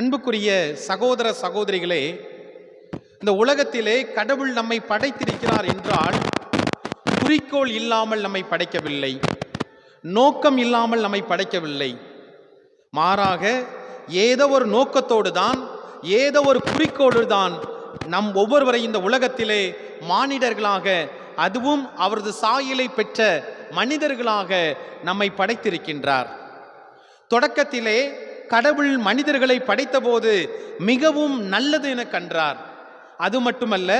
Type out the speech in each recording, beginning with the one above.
அன்புக்குரிய சகோதர சகோதரிகளே இந்த உலகத்திலே கடவுள் நம்மை படைத்திருக்கிறார் என்றால் குறிக்கோள் இல்லாமல் நம்மை படைக்கவில்லை நோக்கம் இல்லாமல் நம்மை படைக்கவில்லை. மாறாக ஏதோ ஒரு நோக்கத்தோடு தான் ஏதோ ஒரு குறிக்கோடு தான் நம் ஒவ்வொருவரை இந்த உலகத்திலே மானிடர்களாக அதுவும் அவரது சாயலை பெற்ற மனிதர்களாக நம்மை படைத்திருக்கின்றார். தொடக்கத்திலே கடவுள் மனிதர்களை படைத்தபோது மிகவும் நல்லது என கண்டார் அது மட்டுமல்ல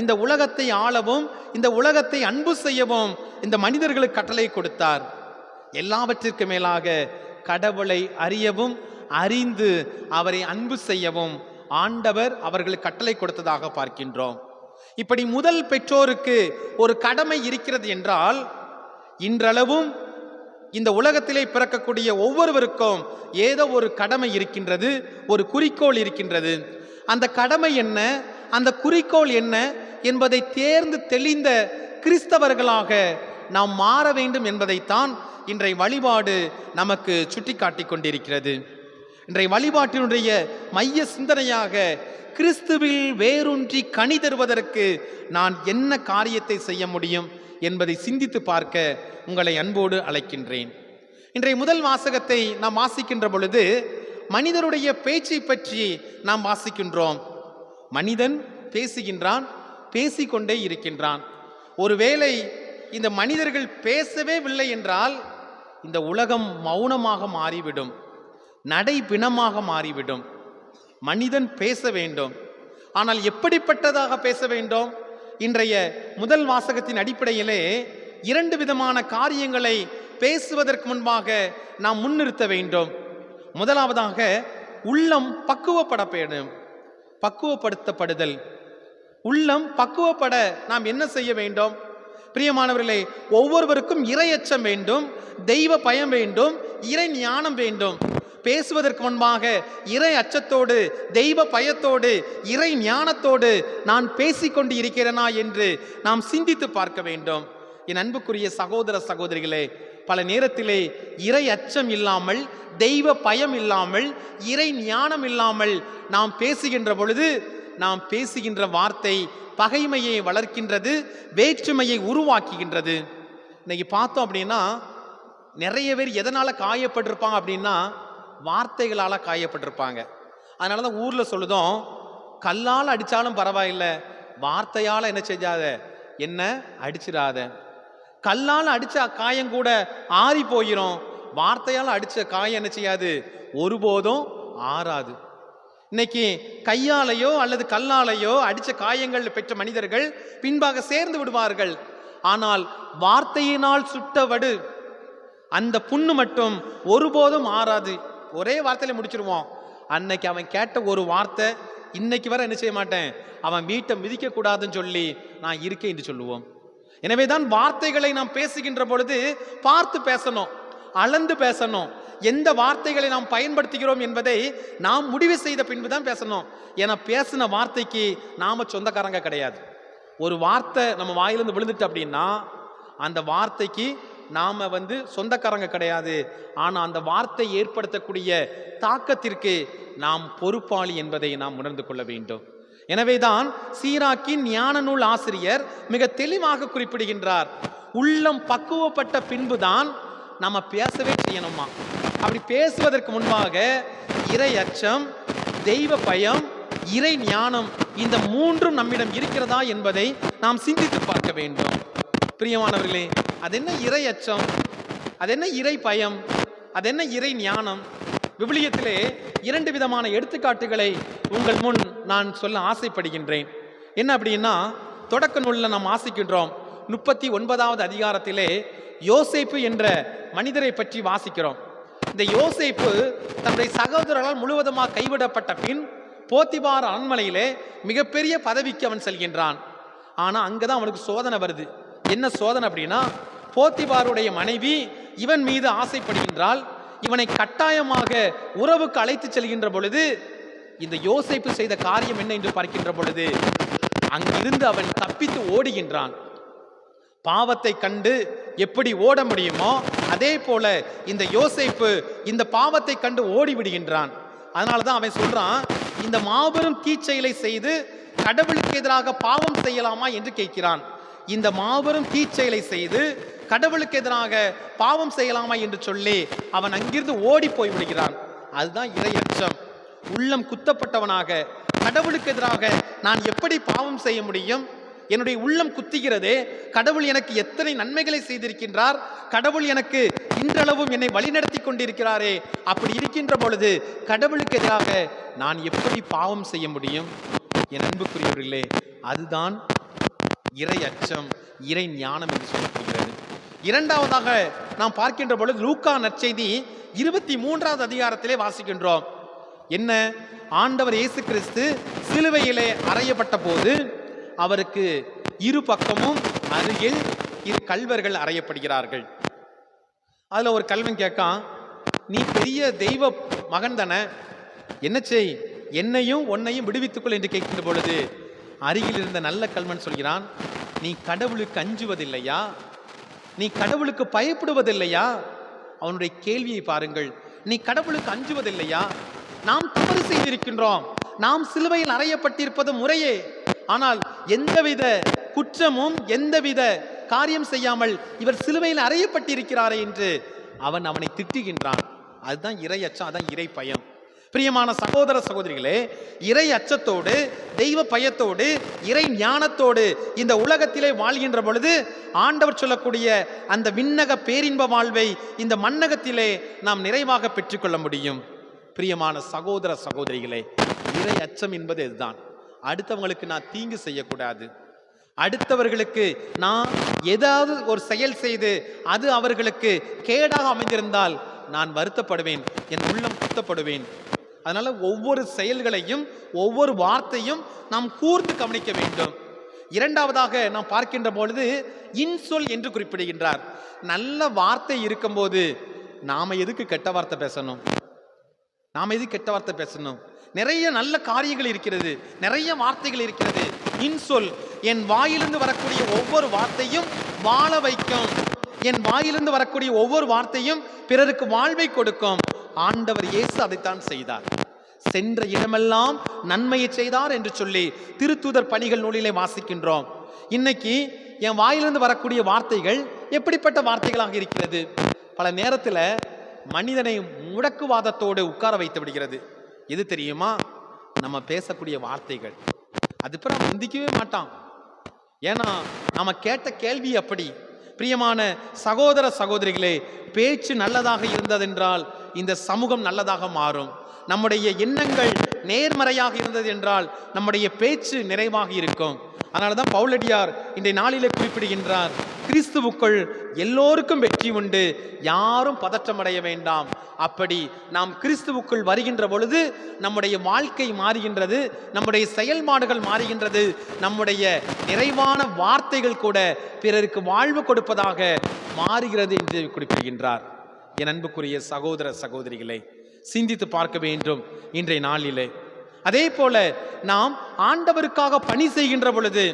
இந்த உலகத்தை ஆளவும் இந்த உலகத்தை அன்பு செய்யவும் இந்த மனிதர்களுக்கு கட்டளை கொடுத்தார். எல்லாவற்றிற்கு மேலாக கடவுளை அறியவும் அறிந்து அவரை அன்பு செய்யவும் ஆண்டவர் அவர்களுக்கு கட்டளை கொடுத்ததாக பார்க்கின்றோம். இப்படி முதல் பெற்றோருக்கு ஒரு கடமை இருக்கிறது என்றால் இன்றளவும் இந்த உலகத்திலே பிறக்கக்கூடிய ஒவ்வொருவருக்கும் ஏதோ ஒரு கடமை இருக்கின்றது ஒரு குறிக்கோள் இருக்கின்றது. அந்த கடமை என்ன? அந்த குறிக்கோள் என்ன என்பதை தேர்ந்து தெளிந்த கிறிஸ்தவர்களாக நாம் மாற வேண்டும் என்பதைத்தான் இன்றைய வழிபாடு நமக்கு சுட்டிக்காட்டிக் கொண்டிருக்கிறது. இன்றைய வழிபாட்டினுடைய மைய சிந்தனையாக கிறிஸ்துவில் வேரூன்றி கனி தருவதற்கு நான் என்ன காரியத்தை செய்ய முடியும்? என்பதை சிந்தித்து பார்க்க உங்களை அன்போடு அழைக்கின்றேன். இன்றைய முதல் வாசகத்தை நாம் வாசிக்கின்ற பொழுது மனிதருடைய பேச்சை பற்றி நாம் வாசிக்கின்றோம். மனிதன் பேசுகின்றான் பேசிக்கொண்டே இருக்கின்றான். ஒருவேளை இந்த மனிதர்கள் பேசவே இல்லை என்றால் இந்த உலகம் மௌனமாக மாறிவிடும் நடை பிணமாக மாறிவிடும். மனிதன் பேச வேண்டும். ஆனால் எப்படிப்பட்டதாக பேச வேண்டும்? இன்றைய முதல் வாசகத்தின் அடிப்படையிலே இரண்டு விதமான காரியங்களை பேசுவதற்கு முன்பாக நாம் முன்னிறுத்த வேண்டும். முதலாவதாக உள்ளம் பக்குவப்பட வேண்டும் பக்குவப்படுத்தப்படுதல். உள்ளம் பக்குவப்பட நாம் என்ன செய்ய வேண்டும்? பிரியமானவர்களே ஒவ்வொருவருக்கும் இரையச்சம் வேண்டும் தெய்வ பயம் வேண்டும் இறை ஞானம் வேண்டும். பேசுவதற்கு முன்பாக இறை அச்சத்தோடு தெய்வ பயத்தோடு இறை ஞானத்தோடு நான் பேசிக்கொண்டு இருக்கிறேனா என்று நாம் சிந்தித்து பார்க்க வேண்டும். என் அன்புக்குரிய சகோதர சகோதரிகளே பல நேரத்திலே இறை அச்சம் இல்லாமல் தெய்வ பயம் இல்லாமல் இறை ஞானம் இல்லாமல் நாம் பேசுகின்ற பொழுது நாம் பேசுகின்ற வார்த்தை பகைமையை வளர்க்கின்றது வேற்றுமையை உருவாக்குகின்றது. இன்னைக்கு பார்த்தோம் அப்படின்னா நிறைய பேர் எதனால் காயப்பட்டிருப்பாங்க அப்படின்னா வார்த்தைகளால் காயப்பட்டிருப்பாங்க. அதனால தான் ஊரில் சொல்லுதோம் கல்லால் அடித்தாலும் பரவாயில்லை வார்த்தையால் என்ன செஞ்சாத என்ன அடிச்சிடாத. கல்லால் அடித்த காயம் கூட ஆறி போயிடும் வார்த்தையால் அடித்த காயம் என்ன செய்யாது ஒருபோதும் ஆறாது. இன்னைக்கு கையாலையோ அல்லது கல்லாலையோ அடித்த காயங்கள் பெற்ற மனிதர்கள் பின்பாக சேர்ந்து விடுவார்கள். ஆனால் வார்த்தையினால் சுட்ட வடு அந்த புண்ணு மட்டும் ஒருபோதும் ஆறாது. ஒரே வார்த்தையில முடிச்சிருவோம். அன்னைக்கு அவன் கேட்ட ஒரு வார்த்தை இன்னைக்கு வர என்ன செய்ய மாட்டேன்? அவன் வீட்டை மிதிக்க கூடாதுன்னு சொல்லி நான் இருக்கேன் என்று சொல்லுவோம். எனவே தான் வார்த்தைகளை நாம் பேசுகின்ற பொழுது பார்த்து பேசணும் அளந்து பேசணும். எந்த வார்த்தைகளை நாம் பயன்படுத்துகிறோம் என்பதை நாம் முடிவு செய்த பின்பு தான் பேசணும். ஏன்னா பேசின வார்த்தைக்கு நாம சொந்தக்காரங்க கிடையாது. ஒரு வார்த்தை நம்ம வாயிலிருந்து விழுந்துட்டு அப்படின்னா அந்த வார்த்தைக்கு நாம் வந்து சொந்தக்காரங்க கிடையாது. ஆனால் அந்த வார்த்தை ஏற்படுத்தக்கூடிய தாக்கத்திற்கு நாம் பொறுப்பாளி என்பதை நாம் உணர்ந்து கொள்ள வேண்டும். எனவேதான் சீராக்கின் ஞான நூல் ஆசிரியர் மிக தெளிவாக குறிப்பிடுகின்றார். உள்ளம் பக்குவப்பட்ட பின்புதான் நம்ம பேசவே செய்யணுமா? அப்படி பேசுவதற்கு முன்பாக இறை அச்சம் தெய்வ பயம் இறை ஞானம் இந்த மூன்றும் நம்மிடம் இருக்கிறதா என்பதை நாம் சிந்தித்து பார்க்க வேண்டும். பிரியமானவர்களே அது என்ன இறை அச்சம்? அது என்ன இறை பயம்? அது என்ன இறை ஞானம்? விவிலியத்திலே இரண்டு விதமான எடுத்துக்காட்டுகளை உங்கள் முன் நான் சொல்ல ஆசைப்படுகின்றேன். என்ன அப்படின்னா தொடக்க நூலில் நாம் ஆசிக்கின்றோம் முப்பத்தி ஒன்பதாவது அதிகாரத்திலே யோசேப்பு என்ற மனிதரை பற்றி வாசிக்கிறோம். இந்த யோசேப்பு தன்னுடைய சகோதரர்களால் முழுவதுமாக கைவிடப்பட்ட பின் போத்திபார் அரண்மனையிலே மிகப்பெரிய பதவிக்கு அவன் செல்கின்றான். ஆனால் அங்கே தான் அவனுக்கு சோதனை வருது. என்ன சோதனை அப்படின்னா போத்திபாருடைய மனைவி இவன் மீது ஆசைப்படுகின்றால் இவனை கட்டாயமாக உறவுக்கு அழைத்து செல்கின்ற பொழுது இந்த யோசைப்பு செய்த காரியம் என்ன என்று பார்க்கின்ற பொழுது அங்கிருந்து அவன் தப்பித்து ஓடுகின்றான். பாவத்தை கண்டு எப்படி ஓட முடியுமோ அதே போல இந்த யோசைப்பு இந்த பாவத்தை கண்டு ஓடி விடுகின்றான் அதனால தான் அவன் சொல்றான் இந்த மாபெரும் தீச்செயலை செய்து கடவுளுக்கு எதிராக பாவம் செய்யலாமா என்று கேட்கிறான். இந்த மாபெரும் தீச்செயலை செய்து கடவுளுக்கு எதிராக பாவம் செய்யலாமா என்று சொல்லி அவன் அங்கிருந்து ஓடி போய் விடுகிறான். அதுதான் அச்சம் உள்ளம் குத்தப்பட்டவனாக கடவுளுக்கு எதிராக நான் எப்படி பாவம் செய்ய முடியும்? என்னுடைய உள்ளம் குத்துகிறதே கடவுள் எனக்கு எத்தனை நன்மைகளை செய்திருக்கின்றார்? கடவுள் எனக்கு இன்றளவும் என்னை வழிநடத்தி கொண்டிருக்கிறாரே. அப்படி இருக்கின்ற பொழுது கடவுளுக்கு எதிராக நான் எப்படி பாவம் செய்ய முடியும்? என் அன்புக்குரியவர்களே அதுதான் இறை அச்சம் இறை ஞானம் என்று சொல்லப்படுகிறது. இரண்டாவதாக நாம் பார்க்கின்ற பொழுது லூக்கா நற்செய்தி இருபத்தி மூன்றாவது அதிகாரத்திலே வாசிக்கின்றோம். என்ன? ஆண்டவர் இயேசு கிறிஸ்து சிலுவையிலே அறையப்பட்ட போது அவருக்கு இரு பக்கமும் அருகில் இரு கல்வர்கள் அறையப்படுகிறார்கள். அதில் ஒரு கல்வன் கேட்கான் நீ பெரிய தெய்வ மகன் தானே? என்ன செய்? என்னையும் உன்னையும் விடுவித்துக்கொள் என்று கேட்கின்ற பொழுது அருகில் இருந்த நல்ல கல்வன் சொல்கிறான் நீ கடவுளுக்கு அஞ்சுவதில்லையா? நீ கடவுளுக்கு பயப்படுவதில்லையா? அவனுடைய கேள்வியை பாருங்கள். நீ கடவுளுக்கு அஞ்சுவதில்லையா? நாம் தவறு செய்திருக்கின்றோம். நாம் சிலுவையில் அறையப்பட்டிருப்பது முறையே. ஆனால் எந்தவித குற்றமும் எந்தவித காரியம் செய்யாமல் இவர் சிலுவையில் அறையப்பட்டிருக்கிறாரே என்று அவன் அவனை திட்டுகின்றான். அதுதான் இறை அச்சம் அதான் இறை பயம். பிரியமான சகோதர சகோதரிகளே இறை அச்சத்தோடு தெய்வ பயத்தோடு இறை ஞானத்தோடு இந்த உலகத்திலே வாழ்கின்ற பொழுது ஆண்டவர் சொல்லக்கூடிய அந்த விண்ணக பேரின்ப வாழ்வை இந்த மன்னகத்திலே நாம் நிறைவாக பெற்றுக்கொள்ள முடியும். பிரியமான சகோதர சகோதரிகளே இறை அச்சம் என்பது இதுதான். அடுத்தவங்களுக்கு நான் தீங்கு செய்யக்கூடாது. அடுத்தவர்களுக்கு நான் ஏதாவது ஒரு செயல் செய்து அது அவர்களுக்கு கேடாக அமைந்திருந்தால் நான் வருத்தப்படுவேன் என் உள்ளம் குத்தப்படுவேன். அதனால் ஒவ்வொரு செயல்களையும் ஒவ்வொரு வார்த்தையும் நாம் கூர்ந்து கவனிக்க வேண்டும். இரண்டாவதாக நாம் பார்க்கின்ற பொழுது இன்சொல் என்று குறிப்பிடுகின்றார். நல்ல வார்த்தை இருக்கும்போது நாம் எதுக்கு கெட்ட வார்த்தை பேசணும்? நாம் எதுக்கு கெட்ட வார்த்தை பேசணும்? நிறைய நல்ல காரியங்கள் இருக்கிறது நிறைய வார்த்தைகள் இருக்கிறது. இன்சொல் என் வாயிலிருந்து வரக்கூடிய ஒவ்வொரு வார்த்தையும் வாழ வைக்கும். என் வாயிலிருந்து வரக்கூடிய ஒவ்வொரு வார்த்தையும் பிறருக்கு வாழ்வை கொடுக்கும். ஆண்டவர் இயேசு அதைத்தான் செய்தார். சென்ற இடமெல்லாம் நன்மையை செய்தார் என்று சொல்லி திருத்தூதர் பணிகள் நூலிலே வாசிக்கின்றோம். இன்னைக்கு என் வாயிலிருந்து வரக்கூடிய வார்த்தைகள் எப்படிப்பட்ட வார்த்தைகளாக இருக்கிறது? பல நேரத்தில் மனிதனை முடக்குவாதத்தோடு உட்கார வைத்து விடுகிறது. எது தெரியுமா? நம்ம பேசக்கூடிய வார்த்தைகள். அது சிந்திக்கவே மாட்டான். ஏன்னா நாம கேட்ட கேள்வி அப்படி. பிரியமான சகோதர சகோதரிகளே பேச்சு நல்லதாக இருந்ததென்றால் இந்த சமூகம் நல்லதாக மாறும். நம்முடைய எண்ணங்கள் நேர்மறையாக இருந்தது என்றால் நம்முடைய பேச்சு நிறைவாக இருக்கும். அதனால தான் பவுலடியார் இன்றைய நாளிலே குறிப்பிடுகின்றார் கிறிஸ்துவுக்குள் எல்லோருக்கும் வெற்றி உண்டு. யாரும் பதற்றமடைய வேண்டாம். அப்படி நாம் கிறிஸ்துவுக்குள் வருகின்ற பொழுது நம்முடைய வாழ்க்கை மாறுகின்றது நம்முடைய செயல்பாடுகள் மாறுகின்றது நம்முடைய நிறைவான வார்த்தைகள் கூட பிறருக்கு வாழ்வு கொடுப்பதாக மாறுகிறது என்று குறிப்பிடுகின்றார். என் அன்புக்குரிய சகோதர சகோதரிகளை சிந்தித்து பார்க்க வேண்டும் இன்றைய நாளிலே. அதே போல நாம் ஆண்டவருக்காக பணி செய்கின்ற பொழுது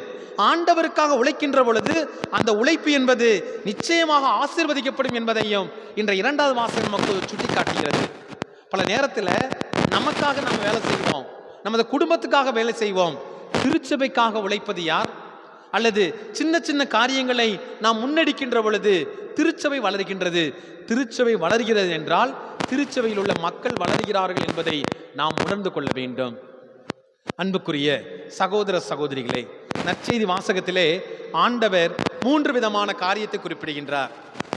ஆண்டவருக்காக உழைக்கின்ற பொழுது அந்த உழைப்பு என்பது நிச்சயமாக ஆசிர்வதிக்கப்படும் என்பதையும் இன்றைய இரண்டாவது மாதம் நமக்கு சுட்டிக்காட்டுகிறது. பல நேரத்தில் நமக்காக நாம் வேலை செய்வோம். நமது குடும்பத்துக்காக வேலை செய்வோம். திருச்சபைக்காக உழைப்பது யார்? அல்லது சின்ன சின்ன காரியங்களை நாம் முன்னெடுக்கின்ற பொழுது திருச்சபை வளர்கின்றது. திருச்சபை வளர்கிறது என்றால் திருச்சபையில் உள்ள மக்கள் வளர்கிறார்கள் என்பதை நாம் உணர்ந்து கொள்ள வேண்டும். அன்புக்குரிய சகோதர சகோதரிகளே நற்செய்தி வாசகத்திலே ஆண்டவர் மூன்று விதமான காரியத்தை குறிப்பிடுகின்றார்.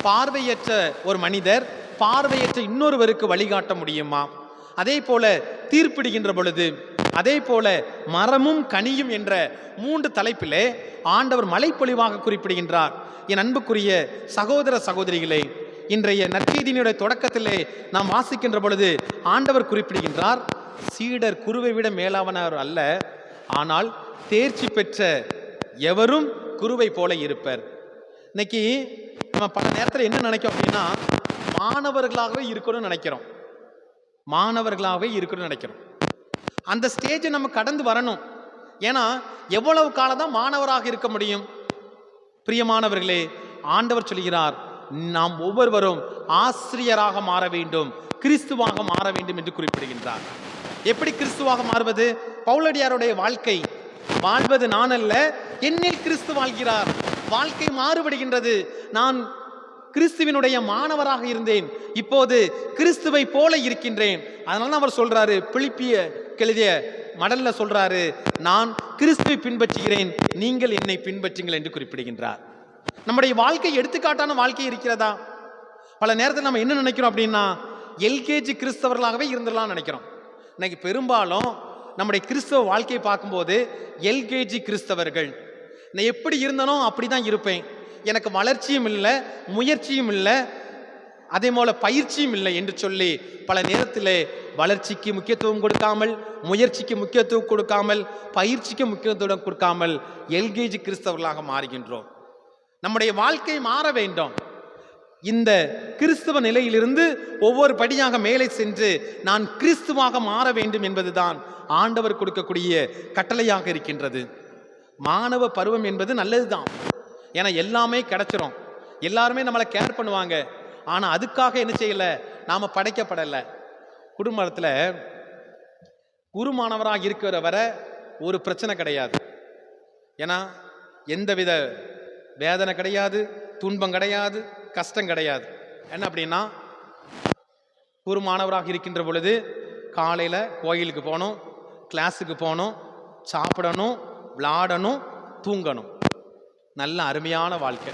பார்வையற்ற ஒரு மனிதர் பார்வையற்ற இன்னொருவருக்கு வழிகாட்ட முடியுமா? அதே போல தீர்ப்பிடுகின்ற பொழுது அதே போல மரமும் கனியும் என்ற மூன்று தலைப்பிலே ஆண்டவர் மலைப்பொழிவாக குறிப்பிடுகின்றார். என் அன்புக்குரிய சகோதர சகோதரிகளே இன்றைய நற்செய்தியினுடைய தொடக்கத்திலே நாம் வாசிக்கின்ற பொழுது ஆண்டவர் குறிப்பிடுகின்றார் சீடர் குருவை விட மேலாவனவர் அல்ல ஆனால் தேர்ச்சி பெற்ற எவரும் குருவை போல இருப்பர். இன்னைக்கு நம்ம பல நேரத்தில் என்ன நினைக்கிறோம் அப்படின்னா மாணவர்களாகவே இருக்கணும்னு நினைக்கிறோம். மாணவர்களாகவே இருக்கணும்னு நினைக்கிறோம். அந்த ஸ்டேஜை நம்ம கடந்து வரணும். ஏன்னா எவ்வளவு காலம் தான் மாணவராக இருக்க முடியும்? பிரியமானவர்களே ஆண்டவர் சொல்கிறார் நாம் ஒவ்வொருவரும் ஆசிரியராக மாற வேண்டும் கிறிஸ்துவாக மாற வேண்டும் என்று குறிப்பிடுகின்றார். எப்படி கிறிஸ்துவாக மாறுவது? பவுலடியாருடைய வாழ்க்கை வாழ்வது நான் அல்ல என்னில் கிறிஸ்து வாழ்கிறார். வாழ்க்கை மாறுபடுகின்றது. நான் கிறிஸ்துவினுடைய மாணவராக இருந்தேன். இப்போது கிறிஸ்துவை போல இருக்கின்றேன். அதனால அவர் சொல்றாரு பிழிப்பிய கெழுதிய மடல்ல சொல்றாரு நான் கிறிஸ்துவை பின்பற்றுகிறேன். நீங்கள் என்னை பின்பற்றுங்கள் என்று குறிப்பிடுகின்றார். நம்முடைய வாழ்க்கை எடுத்துக்காட்டான வாழ்க்கை இருக்கிறதா? பல நேரத்தில் நம்ம என்ன நினைக்கிறோம் அப்படின்னா எல்கேஜி கிறிஸ்தவர்களாகவே இருந்துடலாம்னு நினைக்கிறோம். இன்னைக்கு பெரும்பாலும் நம்முடைய கிறிஸ்தவ வாழ்க்கையை பார்க்கும்போது எல்கேஜி கிறிஸ்தவர்கள். நான் எப்படி இருந்தனோ அப்படி தான் இருப்பேன். எனக்கு வளர்ச்சியும் இல்லை முயற்சியும் இல்லை அதே போல பயிற்சியும் இல்லை என்று சொல்லி பல நேரத்தில் வளர்ச்சிக்கு முக்கியத்துவம் கொடுக்காமல் முயற்சிக்கு முக்கியத்துவம் கொடுக்காமல் பயிற்சிக்கு முக்கியத்துவம் கொடுக்காமல் எல்கேஜி கிறிஸ்தவர்களாக மாறுகின்றோம். நம்முடைய வாழ்க்கை மாற வேண்டும். இந்த கிறிஸ்துவ நிலையிலிருந்து ஒவ்வொரு படியாக மேலே சென்று நான் கிறிஸ்துவாக மாற வேண்டும் என்பதுதான் ஆண்டவர் கொடுக்கக்கூடிய கட்டளையாக இருக்கின்றது. மாணவ பருவம் என்பது நல்லதுதான். ஏன்னா எல்லாமே கிடைச்சிரும். எல்லாருமே நம்மளை கேர் பண்ணுவாங்க. ஆனா அதுக்காக என்ன செய்யல? நாம படைக்கப்படலை. குடும்பத்தில் குருமானவராக இருக்கிற வர ஒரு பிரச்சனை கிடையாது. ஏன்னா எந்தவித வேதனை கிடையாது துன்பம் கிடையாது. கஷ்டம் கிடையாது. என்ன அப்படின்னா ஒரு மாணவராக இருக்கின்ற பொழுது காலையில் கோயிலுக்கு போகணும் கிளாஸுக்கு போகணும் சாப்பிடணும் விளாடணும் தூங்கணும். நல்ல அருமையான வாழ்க்கை.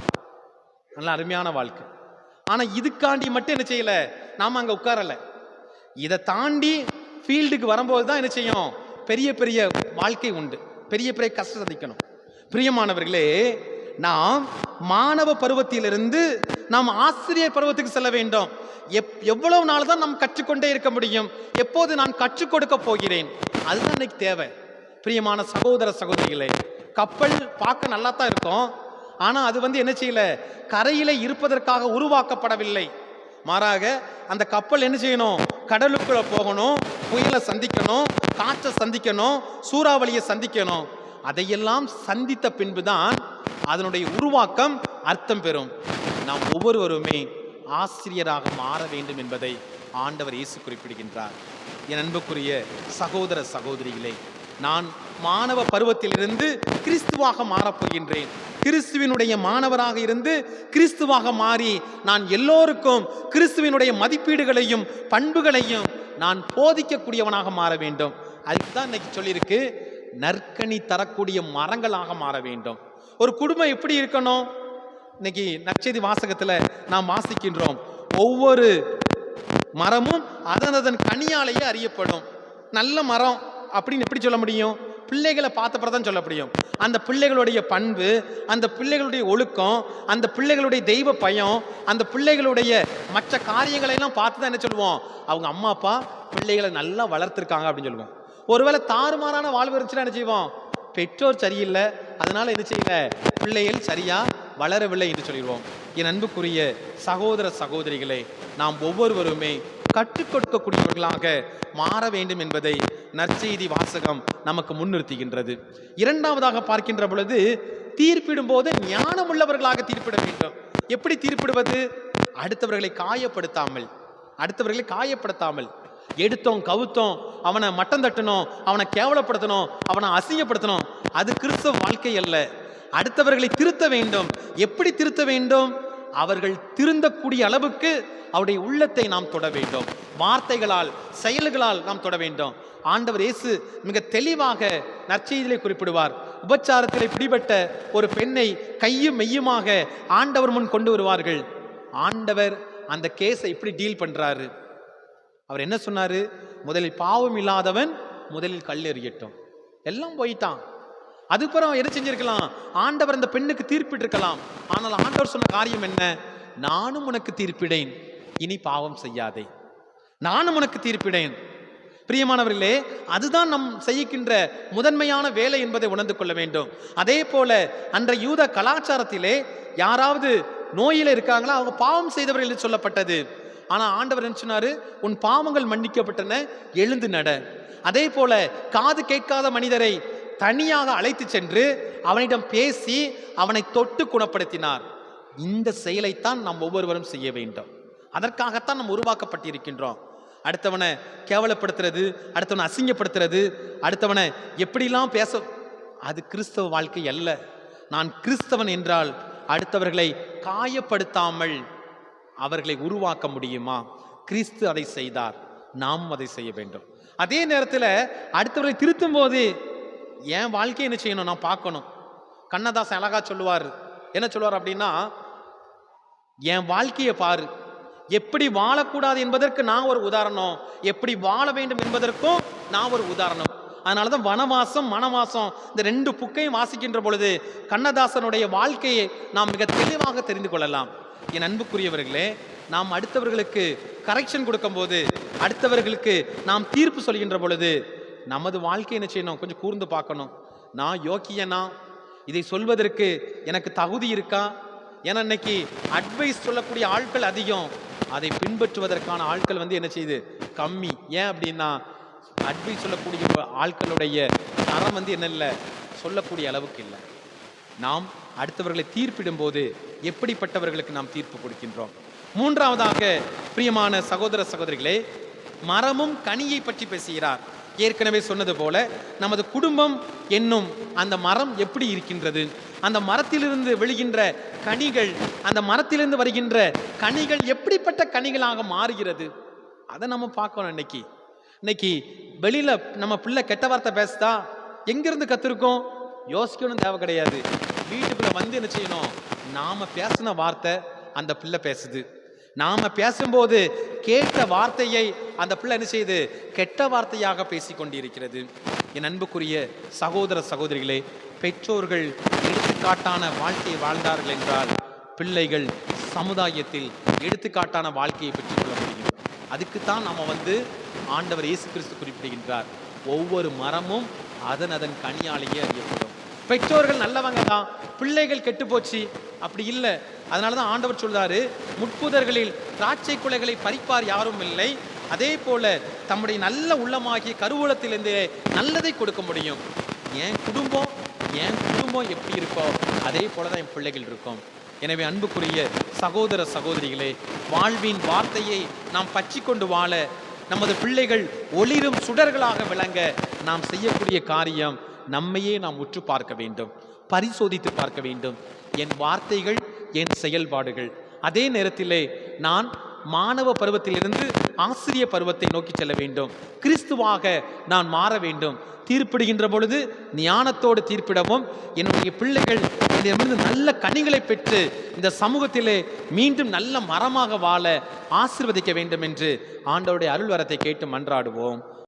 நல்ல அருமையான வாழ்க்கை. ஆனால் இதுக்காண்டி மட்டும் என்ன செய்யலை? நாம் அங்கே உட்காரலை. இதை தாண்டி ஃபீல்டுக்கு வரும்போது தான் என்ன செய்யும்? பெரிய பெரிய வாழ்க்கை உண்டு. பெரிய பெரிய கஷ்டம் சந்திக்கணும். பிரியமானவர்களே நாம் மாணவ பருவத்திலிருந்து நாம் ஆசிரியர் பருவத்துக்கு செல்ல வேண்டும். எப் எவ்வளவு நாள் தான் நாம் கற்றுக்கொண்டே இருக்க முடியும். எப்போது நான் கற்றுக் கொடுக்க போகிறேன்? அதுதான் இன்னைக்கு தேவை. பிரியமான சகோதர சகோதரிகளே கப்பல் பார்க்க நல்லா தான் இருக்கும். ஆனால் அது வந்து என்ன செய்யல? கரையில இருப்பதற்காக உருவாக்கப்படவில்லை. மாறாக அந்த கப்பல் என்ன செய்யணும்? கடலுக்குள்ள போகணும் புயலை சந்திக்கணும் காற்றை சந்திக்கணும் சூறாவளியை சந்திக்கணும். அதையெல்லாம் சந்தித்த பின்புதான் அதனுடைய உருவாக்கம் அர்த்தம் பெறும். நாம் ஒவ்வொருவருமே ஆசிரியராக மாற வேண்டும் என்பதை ஆண்டவர் இயேசு குறிப்பிடுகின்றார். என் அன்புக்குரிய சகோதர சகோதரிகளே நான் மாணவ பருவத்திலிருந்து கிறிஸ்துவாக மாறப் போகின்றேன். கிறிஸ்துவினுடைய மாணவராக இருந்து கிறிஸ்துவாக மாறி நான் எல்லோருக்கும் கிறிஸ்துவினுடைய மதிப்பீடுகளையும் பண்புகளையும் நான் போதிக்கக்கூடியவனாக மாற வேண்டும். அதுதான் இன்னைக்கு சொல்லியிருக்கு நற்கனி தரக்கூடிய மரங்களாக மாற வேண்டும். ஒரு குடும்பம் எப்படி இருக்கணும்? இன்னைக்கு நற்செய்தி வாசகத்துல நாம் வாசிக்கின்றோம். ஒவ்வொரு மரமும் அதன் அதன் கனியாலேயே அறியப்படும். நல்ல மரம் அப்படின்னு எப்படி சொல்ல முடியும்? பிள்ளைகளை பார்த்தப்பறம் தான் சொல்ல முடியும். அந்த பிள்ளைகளுடைய பண்பு அந்த பிள்ளைகளுடைய ஒழுக்கம் அந்த பிள்ளைகளுடைய தெய்வ பயம் அந்த பிள்ளைகளுடைய மற்ற காரியங்களையெல்லாம் பார்த்து தான் என்ன சொல்லுவோம்? அவங்க அம்மா அப்பா பிள்ளைகளை நல்லா வளர்த்துருக்காங்க அப்படின்னு சொல்லுவோம். ஒருவேளை தாறுமாறான வாழ்வு இருந்துச்சுன்னா என்ன செய்வோம்? பெற்றோர் சரியில்லை அதனால என்ன செய்யல பிள்ளைகள் சரியா வளரவில்லை என்று சொல்லிடுவோம். என் அன்புக்குரிய சகோதர சகோதரிகளை நாம் ஒவ்வொருவருமே கற்றுக் கொடுக்கக்கூடியவர்களாக மாற வேண்டும் என்பதை நற்செய்தி வாசகம் நமக்கு முன்னிறுத்துகின்றது. இரண்டாவதாக பார்க்கின்ற பொழுது தீர்ப்பிடும் போது ஞானம் உள்ளவர்களாக தீர்ப்பிட வேண்டும். எப்படி தீர்ப்பிடுவது? அடுத்தவர்களை காயப்படுத்தாமல் அடுத்தவர்களை காயப்படுத்தாமல். எடுத்தோம் கவுத்தோம் அவனை மட்டம் தட்டணும் அவனை கேவலப்படுத்தணும் அவனை அசிங்கப்படுத்தணும் அது கிறிஸ்தவ வாழ்க்கை அல்ல. அடுத்தவர்களை திருத்த வேண்டும். எப்படி திருத்த வேண்டும்? அவர்கள் திருந்தக்கூடிய அளவுக்கு அவருடைய உள்ளத்தை நாம் தொட வேண்டும். வார்த்தைகளால் செயல்களால் நாம் தொட வேண்டும். ஆண்டவர் இயேசு மிக தெளிவாக நற்செய்தியிலே குறிப்பிடுவார். உபச்சாரத்திலே பிடிபட்ட ஒரு பெண்ணை கையும் மெய்யுமாக ஆண்டவர் முன் கொண்டு வருவார்கள். ஆண்டவர் அந்த கேஸை இப்படி டீல் பண்றாரு. அவர் என்ன சொன்னார்? முதலில் பாவம் இல்லாதவன் முதலில் கல் எறியட்டும். எல்லாம் போயிட்டான் அதுக்கப்புறம் என்ன செஞ்சிருக்கலாம்? ஆண்டவர் அந்த பெண்ணுக்கு தீர்ப்பிட்டிருக்கலாம். ஆனால் ஆண்டவர் சொன்ன காரியம் என்ன? நானும் உனக்கு தீர்ப்பிடேன். இனி பாவம் செய்யாதே. நானும் உனக்கு தீர்ப்பிடேன். பிரியமானவர்களே அதுதான் நம் செய்கின்ற முதன்மையான வேலை என்பதை உணர்ந்து கொள்ள வேண்டும். அதே போல அன்ற யூத கலாச்சாரத்திலே யாராவது நோயில இருக்காங்களா? அவங்க பாவம் செய்தவர்கள் என்று சொல்லப்பட்டது. ஆனால் ஆண்டவர் என்ன உன் பாவங்கள் மன்னிக்கப்பட்டன எழுந்து நட. அதே போல காது கேட்காத மனிதரை தனியாக அழைத்து சென்று அவனிடம் பேசி அவனை தொட்டு குணப்படுத்தினார். இந்த செயலைத்தான் நாம் ஒவ்வொருவரும் செய்ய வேண்டும். அதற்காகத்தான் நாம் உருவாக்கப்பட்டிருக்கின்றோம். அடுத்தவனை கேவலப்படுத்துறது அடுத்தவனை அசிங்கப்படுத்துறது அடுத்தவனை எப்படிலாம் பேச அது கிறிஸ்தவ வாழ்க்கை அல்ல. நான் கிறிஸ்தவன் என்றால் அடுத்தவர்களை காயப்படுத்தாமல் அவர்களை உருவாக்க முடியுமா? கிறிஸ்து அதை செய்தார். நாம் அதை செய்ய வேண்டும். அதே நேரத்தில் அடுத்தவர்களை திருத்தும் போது என் வாழ்க்கையை என்ன செய்யணும்? நான் பார்க்கணும். கண்ணதாசன் அழகா சொல்லுவார். என்ன சொல்லுவார் அப்படின்னா என் வாழ்க்கையை பாரு. எப்படி வாழக்கூடாது என்பதற்கு நான் ஒரு உதாரணம். எப்படி வாழ வேண்டும் என்பதற்கும் நான் ஒரு உதாரணம். அதனால தான் வனவாசம் மனவாசம் இந்த ரெண்டு புக்கையும் வாசிக்கின்ற பொழுது கண்ணதாசனுடைய வாழ்க்கையை நாம் மிக தெளிவாக தெரிந்து கொள்ளலாம். என் அன்புக்குரியவர்களே நாம் அடுத்தவர்களுக்கு கரெக்ஷன் கொடுக்கும்போது அடுத்தவர்களுக்கு நாம் தீர்ப்பு சொல்கின்ற பொழுது நமது வாழ்க்கை என்ன செய்யணும்? கொஞ்சம் கூர்ந்து பார்க்கணும். நான் யோக்கியனா? இதை சொல்வதற்கு எனக்கு தகுதி இருக்கா? ஏன்னா இன்னைக்கு அட்வைஸ் சொல்லக்கூடிய ஆட்கள் அதிகம். அதை பின்பற்றுவதற்கான ஆட்கள் வந்து என்ன செய்யுது? கம்மி. ஏன் அப்படின்னா அட்வைஸ் சொல்லக்கூடிய ஆட்களுடைய தரம் வந்து என்ன இல்லை? சொல்லக்கூடிய அளவுக்கு இல்லை. நாம் அடுத்தவர்களை தீர்ப்பிடும் போது எப்படிப்பட்டவர்களுக்கு நாம் தீர்ப்பு கொடுக்கின்றோம்? மூன்றாவதாக பிரியமான சகோதர சகோதரிகளே மரமும் கனியை பற்றி பேசுகிறார். ஏற்கனவே சொன்னது போல நமது குடும்பம் என்னும் அந்த மரம் எப்படி இருக்கின்றது? அந்த மரத்திலிருந்து விழுகின்ற கனிகள் அந்த மரத்திலிருந்து வருகின்ற கனிகள் எப்படிப்பட்ட கனிகளாக மாறுகிறது? அதை நம்ம பார்க்கணும் இன்னைக்கு. இன்னைக்கு வெளியில நம்ம பிள்ளை கெட்ட வார்த்தை பேசுதா? எங்கிருந்து கத்திருக்கோம்? யோசிக்கணும் தேவை கிடையாது. வீட்டுக்குள்ள வந்து என்ன செய்யணும்? நாம பேசின வார்த்தை அந்த பிள்ளை பேசுது. நாம பேசும்போது கேட்ட வார்த்தையை அந்த பிள்ளை என்ன செய்யுது? கெட்ட வார்த்தையாக பேசி கொண்டிருக்கிறது என் அன்புக்குரிய சகோதர சகோதரிகளே பெற்றோர்கள் எடுத்துக்காட்டான வாழ்க்கையை வாழ்ந்தார்கள் என்றால் பிள்ளைகள் சமுதாயத்தில் எடுத்துக்காட்டான வாழ்க்கையை பெற்றுக்கொள்ள முடியும். அதுக்குத்தான் நம்ம வந்து ஆண்டவர் இயேசு கிறிஸ்து குறிப்பிடுகின்றார். ஒவ்வொரு மரமும் அதன் அதன் கனியாலேயே அறியப்படும். பெற்றோர்கள் நல்லவங்க தான் பிள்ளைகள் கெட்டு போச்சு. அப்படி இல்லை. அதனால தான் ஆண்டவர் சொல்றாரு முட்புதர்களில் திராட்சை குலைகளை பறிப்பார் யாரும் இல்லை. அதே போல தம்முடைய நல்ல உள்ளமாகிய கருவூலத்திலிருந்து நல்லதை கொடுக்க முடியும். என் குடும்பம்? என் குடும்பம் எப்படி இருக்கோ அதே போல தான் என் பிள்ளைகள் இருக்கும். எனவே அன்புக்குரிய சகோதர சகோதரிகளே வாழ்வின் வார்த்தையை நாம் பற்றி கொண்டு வாழ நமது பிள்ளைகள் ஒளிரும் சுடர்களாக விளங்க நாம் செய்யக்கூடிய காரியம் நம்மையே நாம் உற்று பார்க்க வேண்டும் பரிசோதித்து பார்க்க வேண்டும். என் வார்த்தைகள் என் செயல்பாடுகள். அதே நேரத்திலே நான் மாணவ பருவத்திலிருந்து ஆசிரிய பருவத்தை நோக்கி செல்ல வேண்டும். கிறிஸ்துவாக நான் மாற வேண்டும். தீர்ப்பிடுகின்ற பொழுது ஞானத்தோடு தீர்ப்பிடவும் என்னுடைய பிள்ளைகள் என்னிடமிருந்து நல்ல கனிகளை பெற்று இந்த சமூகத்திலே மீண்டும் நல்ல மரமாக வாழ ஆசிர்வதிக்க வேண்டும் என்று ஆண்டவருடைய அருள்வரத்தை கேட்டு மன்றாடுவோம்.